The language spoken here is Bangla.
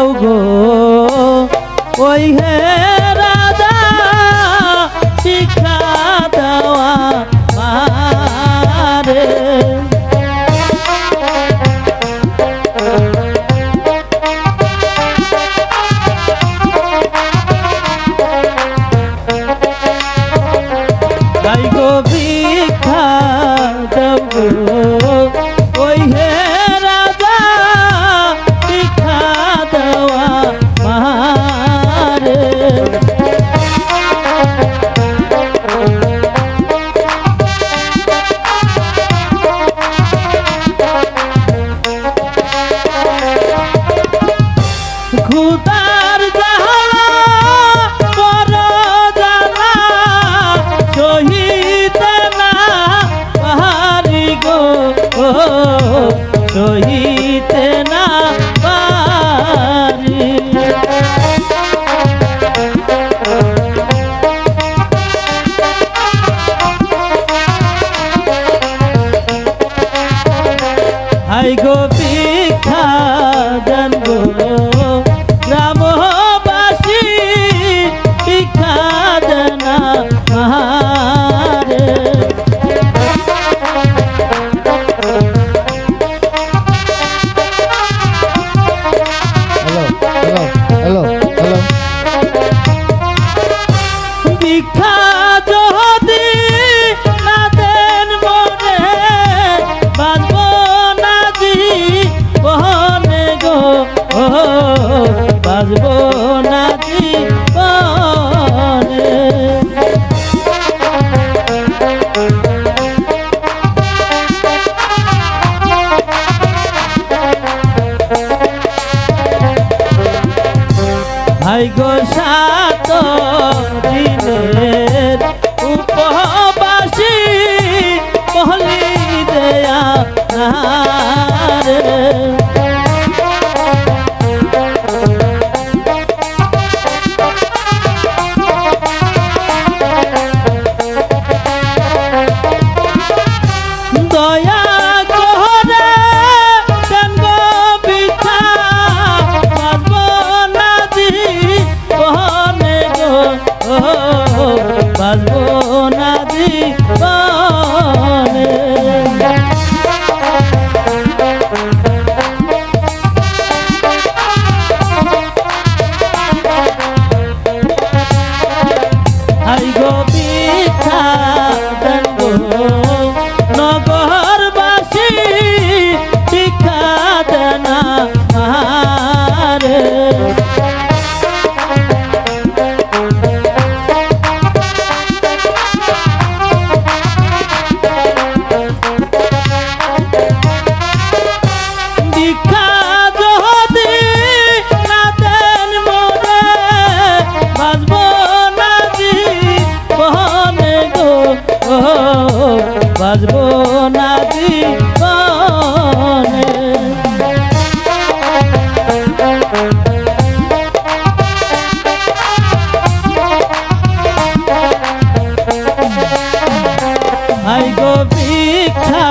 দাও গো। ওই হে খুদার জাহালা বড় জানা সহিতে না পাহাড়ি গো সহিতে পারি বাঁচব না জীবনে ভাই গো সাত দিনের উপবাসী বলি দেয়া নারে বাজব না জীবনে। হাই গো ভিক্ষা